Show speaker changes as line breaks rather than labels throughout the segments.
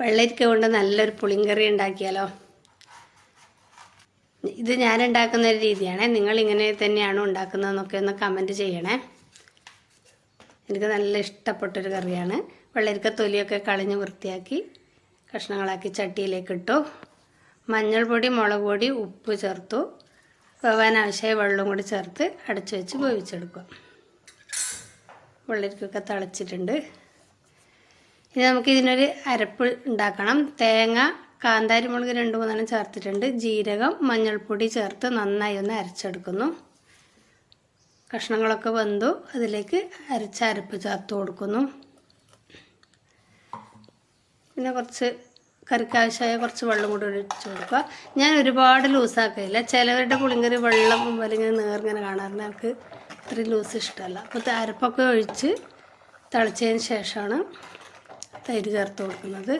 വെള്ളരിക്ക കൊണ്ട് നല്ലൊരു പുളിങ്കറി ഉണ്ടാക്കിയാലോ? ഇത് ഞാൻ ഉണ്ടാക്കുന്ന ഒരു രീതിയാണ്. നിങ്ങൾ ഇങ്ങനെ തന്നെയാണോ ഉണ്ടാക്കുന്നതെന്നൊക്കെ ഒന്ന് കമന്റ് ചെയ്യണേ. എനിക്ക് നല്ല ഇഷ്ടപ്പെട്ടൊരു കറിയാണ്. വെള്ളരിക്ക തൊലിയൊക്കെ കളഞ്ഞ് വൃത്തിയാക്കി കഷ്ണങ്ങളാക്കി ചട്ടിയിലേക്ക് ഇട്ടു. മഞ്ഞൾപ്പൊടി മുളക് പൊടി ഉപ്പ് ചേർത്തു. വേവാൻ ആവശ്യമായ വെള്ളം കൂടി ചേർത്ത് അടച്ചു വെച്ച് വേവിച്ചെടുക്കുക. വെള്ളരിക്കൊക്കെ തിളച്ചിട്ടുണ്ട്. ഇനി നമുക്ക് ഇതിനൊരു അരപ്പ് ഉണ്ടാക്കണം. തേങ്ങ കാന്താരി മുളക് രണ്ട് മൂന്നെണ്ണം ചേർത്തിട്ടുണ്ട്. ജീരകം മഞ്ഞൾപ്പൊടി ചേർത്ത് നന്നായി ഒന്ന് അരച്ചെടുക്കുന്നു. കഷ്ണങ്ങളൊക്കെ വെന്തു അതിലേക്ക് അരച്ച അരപ്പ് ചേർത്ത് കൊടുക്കുന്നു. പിന്നെ കുറച്ച് കറിക്ക് ആവശ്യമായ കുറച്ച് വെള്ളം കൂടി ഒഴിച്ച് കൊടുക്കുക. ഞാൻ ഒരുപാട് ലൂസാക്കില്ല ചിലവരുടെ പുളിങ്കറി വെള്ളം വലിങ്ങനെ നേർങ്ങനെ കാണാറുണ്ട് എനിക്ക് ഇത്രയും ലൂസ് ഇഷ്ടമല്ല. അപ്പോൾ അരപ്പൊക്കെ ഒഴിച്ച് തിളച്ചതിന് ശേഷമാണ് തൈര് ചേർത്ത് കൊടുക്കുന്നത്.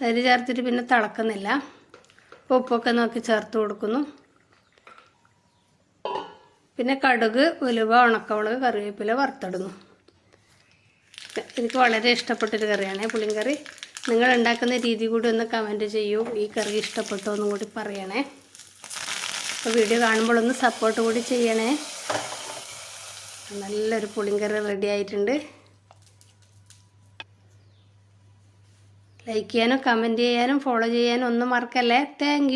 തൈര് ചേർത്തിട്ട് പിന്നെ തിളക്കുന്നില്ല. ഉപ്പൊക്കെ നോക്കി ചേർത്ത് കൊടുക്കുന്നു. പിന്നെ കടുക് ഉലുവ ഉണക്കമുളക് കറിവേപ്പില വറുത്തിടുന്നു. എനിക്ക് വളരെ ഇഷ്ടപ്പെട്ടൊരു കറിയാണ് പുളിങ്കറി. നിങ്ങൾ ഉണ്ടാക്കുന്ന രീതി കൂടി ഒന്ന് കമന്റ് ചെയ്യൂ. ഈ കറി ഇഷ്ടപ്പെട്ടോ എന്നും കൂടി പറയണേ. അപ്പോൾ വീഡിയോ കാണുമ്പോൾ ഒന്ന് സപ്പോർട്ട് കൂടി ചെയ്യണേ. നല്ലൊരു പുളിങ്കറി റെഡി ആയിട്ടുണ്ട്. ലൈക്ക് ചെയ്യാനും കമന്റ് ചെയ്യാനും ഫോളോ ചെയ്യാനും ഒന്നും മറക്കല്ലേ? താങ്ക്